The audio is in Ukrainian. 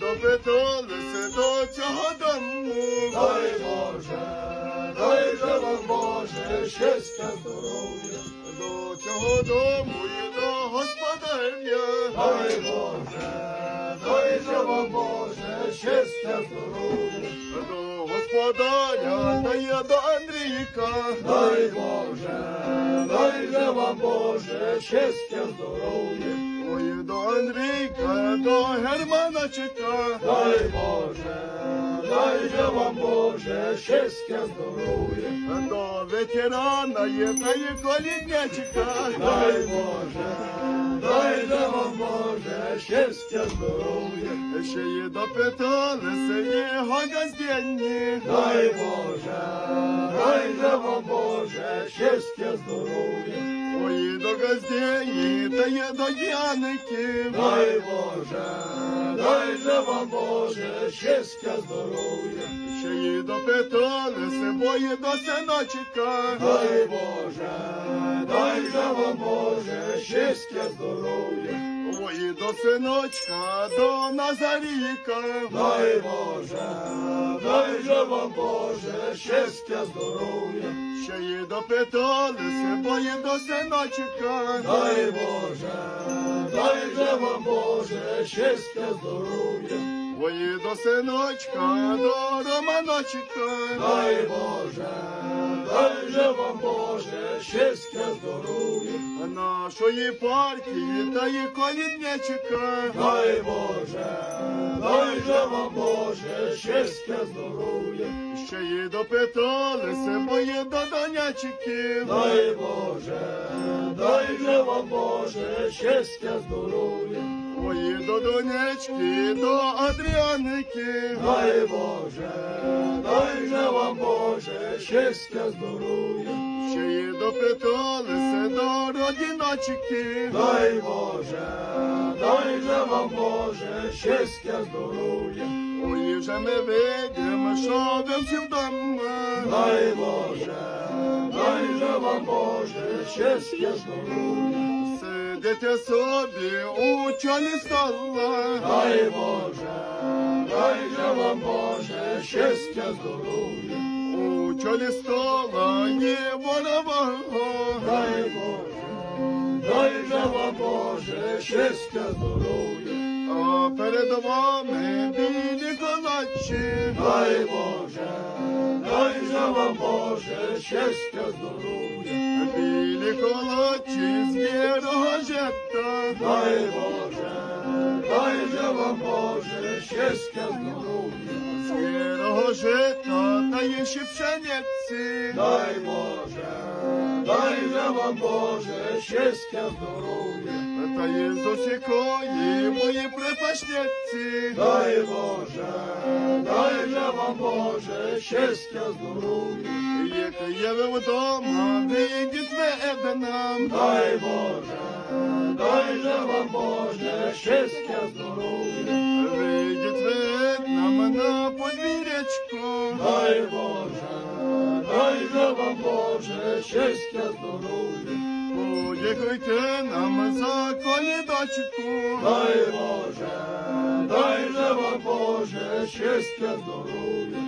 допиталися до цього дому. Дай Боже, дай же вам Боже, щастя, здоров'я. До цього дому і до господаря. Дай Боже, дай же вам Боже, щастя, здоров'я. До господаря та я до Андрійка. Дай Боже, дай же вам Боже, щастя, здоров'я. Ой, до Андрійка, до Германчика. Дай Боже, дай же вам Боже, щастя, здоров'я. До ветерана є та є коліднячика. Дай Боже, дай же вам Боже, щастя, здоров'я. Ще й допиталися його газденні. Дай Боже, дай же вам Боже, щастя, здоров'я. Ой, до газдені та є до Яники. Дай Боже, дай же вам Боже, щастя, здоров'я. Ще й допиталися, бо є до синочка. Дай Боже, дай же вам Боже, щастя, здоров'я. Ой, до синочка, до Назаріка. Дай Боже, дай же вам Боже, щастя, здоров'я. Ще й допиталися, бо є до синочка. Дай Боже, дай же вам Боже, щастя, здоров'я. Ой, до синочка, до Романочка. Дай Боже, дай же вам Боже, щастя, здоров'я. Нашої партії та є коліднячика. Дай Боже, дай же вам Боже, щастя, здоров'я. Ще й допиталися, бо є до Донячики. Дай Боже, дай же вам Боже, щастя, здоров'я. Ой, до Донечки, до Адріаники. Дай Боже, дай же вам Боже, щастя, здоров'я. Ще й допиталися до родіночки. Дай Боже, дай же вам Боже, щастя, здоров'я. Ой, вже ми видимо, що ви всі вдома. Дай Боже, дай же вам Боже, щастя, здоров'я. Сидите собі у чолі стола. Дай Боже, дай же вам Боже, щастя, здоров'я. У чолі стола є ворового. Дай Боже, дай же вам Боже, щастя, здоров'я. А перед вами білі колачі. Дай Боже, дай же вам Боже, щастя, здоров'я. Білі колачі з жита. Дай Боже, дай же вам Боже, щастя, здоров'я. Білого жита та є ще пшениці. Дай Боже, дай же вам Боже, щастя, здоров'я. Та є з усікої мої припашниці. Дай Боже, дай же вам Боже, щастя, здоров'я. Як є ви вдома, вийдіть ви нам. Дай Боже, дай же вам Боже, щастя, здоров'я. Вийдіть ви нам на подвір'ячку. Дай Боже, дай же вам Боже, щастя, здоров'я. Подякуйте нам за колідочку. Дай Боже, дай же вам Боже, щастя, здоров'я.